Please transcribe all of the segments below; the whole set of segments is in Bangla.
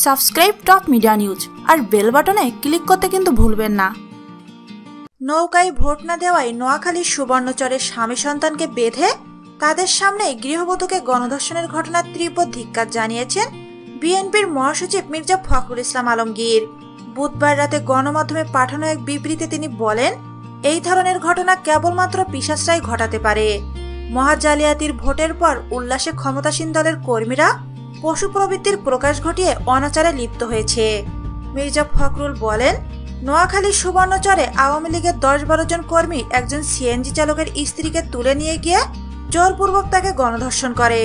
সাবস্ক্রাইব টপ মিডিয়া নিউজ আর বেল বাটনে ক্লিক করতে কিন্তু ভুলবেন না। নৌকায় ভোট না দেওয়ায় নোয়াখালীর সুবর্ণচরের স্বামী সন্তানকে বেঁধে তাদের সামনে গৃহবধূকে গণধর্ষণের ঘটনার তীব্র ধিক্কার জানিয়েছেন বিএনপির মহাসচিব মির্জা ফখরুল ইসলাম আলমগীর। বুধবার রাতে গণমাধ্যমে পাঠানো এক বিবৃতিতে তিনি বলেন, এই ধরনের ঘটনা কেবলমাত্র পিসাসরাই ঘটাতে পারে। মহাজালিয়াতির ভোটের পর উল্লাসে ক্ষমতাসীন দলের কর্মীরা পশু প্রবৃত্তির প্রকাশ ঘটিয়ে অনাচারে লিপ্ত হয়েছে। মির্জা ফখরুল বলেন নোয়াখালীর সুবর্ণচরে আওয়ামী লীগের দশ বারো জন কর্মী একজন সিএনজি চালকের স্ত্রীকে তুলে নিয়ে গিয়ে জোরপূর্বক তাকে গণধর্ষণ করে,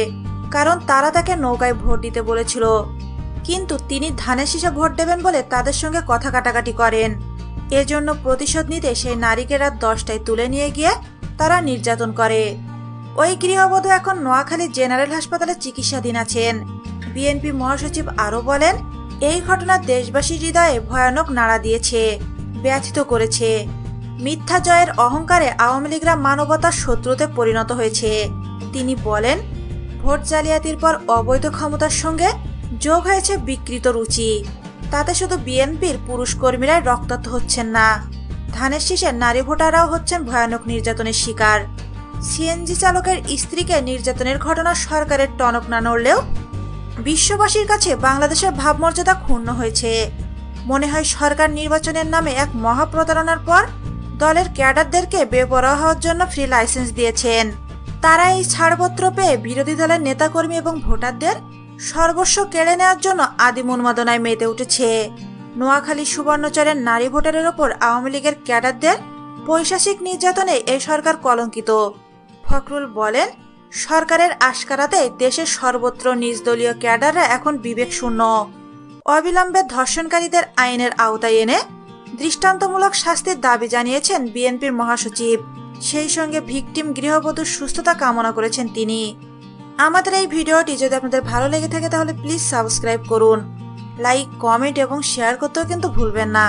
কারণ তারা তাকে নৌকায় ভোট দিতে বলেছিল। কিন্তু তিনি ধানের শীষে ভোট দেবেন বলে তাদের সঙ্গে কথা কাটাকাটি করেন। এজন্য প্রতিশোধ নিতে সেই নারীকে রাত দশটায় তুলে নিয়ে গিয়ে তারা নির্যাতন করে। ওই গৃহবধূ এখন নোয়াখালী জেনারেল হাসপাতালে চিকিৎসাধীন আছেন। বিএনপি মহাসচিব আরও বলেন, এই ঘটনা দেশবাসীর হৃদয়ে ভয়ানক নাড়া দিয়েছে, ব্যথিত করেছে। মিথ্যা জয়ের অহংকারে আওয়ামী লীগরা মানবতার শত্রুতে পরিণত হয়েছে। তিনি বলেন, ভোট জালিয়াতির পর অবৈধ ক্ষমতার সঙ্গে যোগ হয়েছে বিকৃত রুচি। তাতে শুধু বিএনপির পুরুষ কর্মীরাই রক্তাক্ত হচ্ছেন না। ধানের শীষের নারী ভোটাররাও হচ্ছেন ভয়ানক নির্যাতনের শিকার। সিএনজি চালকের স্ত্রীকে নির্যাতনের ঘটনা সরকারের টনক না নড়লেও বিশ্ববাসীর কাছে বাংলাদেশের ভাবমর্যাদা ক্ষুণ্ণ হয়েছে। মনে হয় সরকার নির্বাচনের নামে এক মহাপ্রতারণার পর দলের ক্যাডারদেরকে বেপরোয়া হওয়ার জন্য ফ্রি লাইসেন্স দিয়েছেন। তারা এই ছাড়পত্র পেয়ে বিরোধী দলের নেতাকর্মী এবং ভোটারদের সর্বস্ব কেড়ে নেওয়ার জন্য আদিম উন্মাদনায় মেতে উঠেছে। নোয়াখালী সুবর্ণচরের নারী ভোটারের ওপর আওয়ামী লীগের ক্যাডারদের পৈশাসিক নির্যাতনে এই সরকার কলঙ্কিত। ফখরুল বলেন, সরকারের আশকারাতে দেশের সর্বত্র নিজ দলীয় ক্যাডাররা এখন বিবেক শূন্য অবিলম্বে ধর্ষণকারীদের আইনের আওতায় এনে দৃষ্টান্তমূলক শাস্তির দাবি জানিয়েছেন বিএনপির মহাসচিব। সেই সঙ্গে ভিকটিম গৃহবধূর সুস্থতা কামনা করেছেন তিনি। আমাদের এই ভিডিওটি যদি আপনাদের ভালো লেগে থাকে তাহলে প্লিজ সাবস্ক্রাইব করুন। লাইক, কমেন্ট এবং শেয়ার করতেও কিন্তু ভুলবেন না।